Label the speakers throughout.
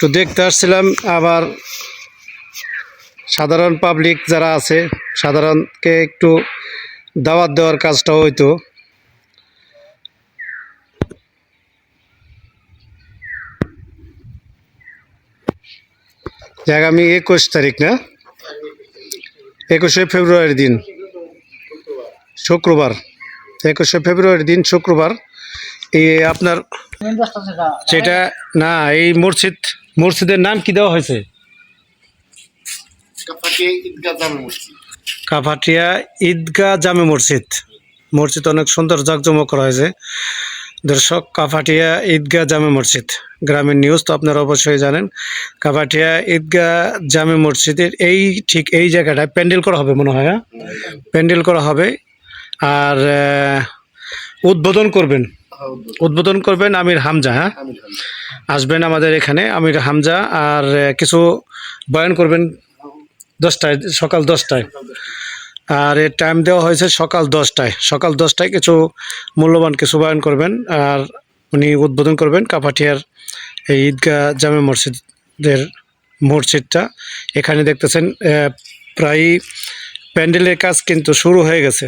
Speaker 1: একটু দেখতে আসছিলাম আবার সাধারণ পাবলিক যারা আছে সাধারণকে একটু দাওয়াত দেওয়ার কাজটা হইতো। আগামী একুশ তারিখ না? একুশে ফেব্রুয়ারি দিন। শুক্রবার। একুশে ফেব্রুয়ারি দিন শুক্রবার। এই আপনার সেটা না এই মসজিদ মসজিদের নাম কি দেওয়া হয়েছে?
Speaker 2: কাপাটিয়া ঈদগাহ জামে মসজিদ।
Speaker 1: মসজিদ। অনেক সুন্দর জাঁকজমক করা হয়েছে। দর্শক কাভাটিয়া ঈদগাহ জামে মসজিদ। গ্রামের নিউজ তো আপনারা অবশ্যই জানেন। কাভাটিয়া ঈদগাহ জামে মসজিদের এই ঠিক এই জায়গাটায় প্যান্ডেল করা হবে মনে হয় হ্যাঁ? প্যান্ডেল করা হবে। আর উদ্বোধন করবেন। উদ্বোধন করবেন আমির হামজা হ্যাঁ? আসবেন আমাদের এখানে আমির হামজা আর কিছু বয়ান করবেন দশটায় সকাল দশটায়। আর এর টাইম দেওয়া হয়েছে সকাল দশটায়। সকাল দশটায় কিছু মূল্যবান কিছু বয়ান করবেন আর উনি উদ্বোধন করবেন কাপাটিয়ার এই ঈদগাহ জামে মসজিদের মসজিদটা। এখানে দেখতেছেন প্রায় প্যান্ডেলের কাজ কিন্তু শুরু হয়ে গেছে।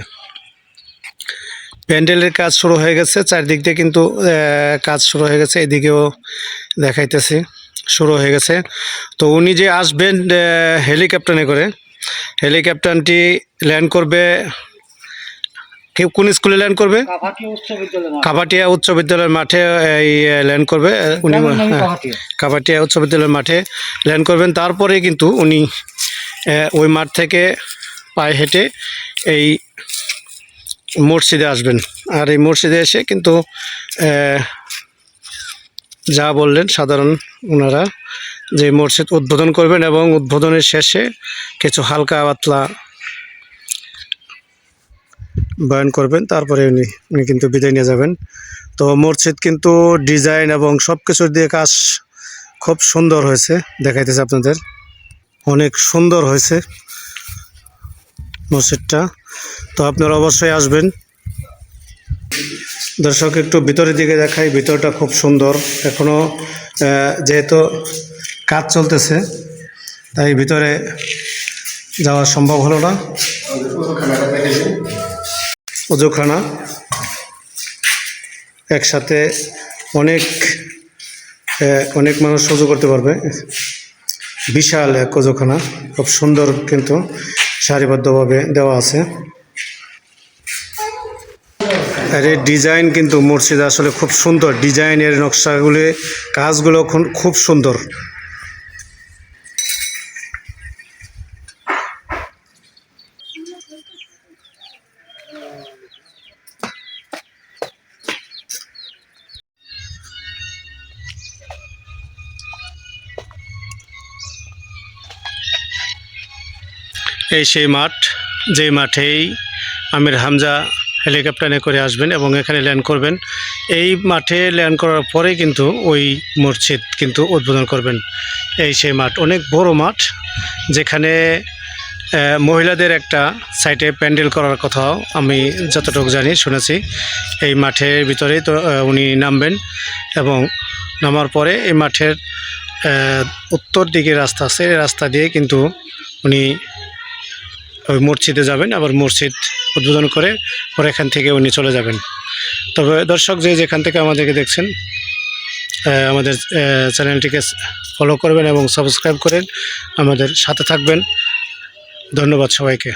Speaker 1: প্যান্ডেলের কাজ শুরু হয়ে গেছে চারদিক দিয়ে কিন্তু কাজ শুরু হয়ে গেছে এদিকেও দেখাইতেছি শুরু হয়ে গেছে। তো উনি যে আসবেন হেলিকপ্টারে করে হেলিকপ্টারটি ল্যান্ড করবে কোন স্কুলে ল্যান্ড করবে? কাবাটিয়া উচ্চ বিদ্যালয়ের মাঠে। এই ল্যান্ড করবে উনি হ্যাঁ, কাবাটিয়া উচ্চ বিদ্যালয়ের মাঠে ল্যান্ড করবেন। তারপরে কিন্তু উনি ওই মাঠ থেকে পায়ে হেঁটে এই মসজিদে আসবেন। আর এই মসজিদে এসে কিন্তু যা বললেন সাধারণ ওনারা, যে মসজিদ উদ্বোধন করবেন এবং উদ্বোধনের শেষে কিছু হালকা পাতলা বয়ন করবেন। তারপরে উনি উনি কিন্তু বিদায় নিয়ে যাবেন। তো মসজিদ কিন্তু ডিজাইন এবং সব কিছু দিয়ে কাজ খুব সুন্দর হয়েছে, দেখাইতেছে আপনাদের। অনেক সুন্দর হয়েছে মসজিদটা। তো আপনারা অবশ্যই আসবেন। দর্শক, একটু ভিতরের দিকে দেখাই, ভিতরটা খুব সুন্দর। এখনও যেহেতু কাজ চলতেছে, তাই ভিতরে যাওয়া সম্ভব হলো না। অজুখানা একসাথে অনেক অনেক মানুষ সজু করতে পারবে। বিশাল এক অজুখানা খুব সুন্দর কিন্তু সারিবদ্ধভাবে দেওয়া আছে। আর এই ডিজাইন কিন্তু মসজিদ আসলে খুব সুন্দর। ডিজাইনের নকশাগুলি, কাজগুলো খুব- সুন্দর। এই সেই মাঠ, যেই মাঠেই আমির হামজা হেলিকপ্টারে করে আসবেন এবং এখানে ল্যান্ড করবেন। এই মাঠে ল্যান্ড করার পরে কিন্তু ওই মসজিদ কিন্তু উদ্বোধন করবেন। এই সেই মাঠ, অনেক বড় মাঠ, যেখানে মহিলাদের একটা সাইটে প্যান্ডেল করার কথাও আমি যতটুকু জানি, শুনেছি। এই মাঠের ভিতরেই তো উনি নামবেন এবং নামার পরে এই মাঠের উত্তর দিকে রাস্তা আছে। রাস্তা দিয়ে কিন্তু উনি ওই মসজিদে যাবেন। আবার মসজিদ উদ্বোধন করে, পরে এখান থেকে উনি চলে যাবেন। তবে দর্শক যে যেখান থেকে আমাদেরকে দেখছেন আমাদের চ্যানেলটিকে ফলো করবেন এবং সাবস্ক্রাইব করেন। আমাদের সাথে থাকবেন। ধন্যবাদ সবাইকে।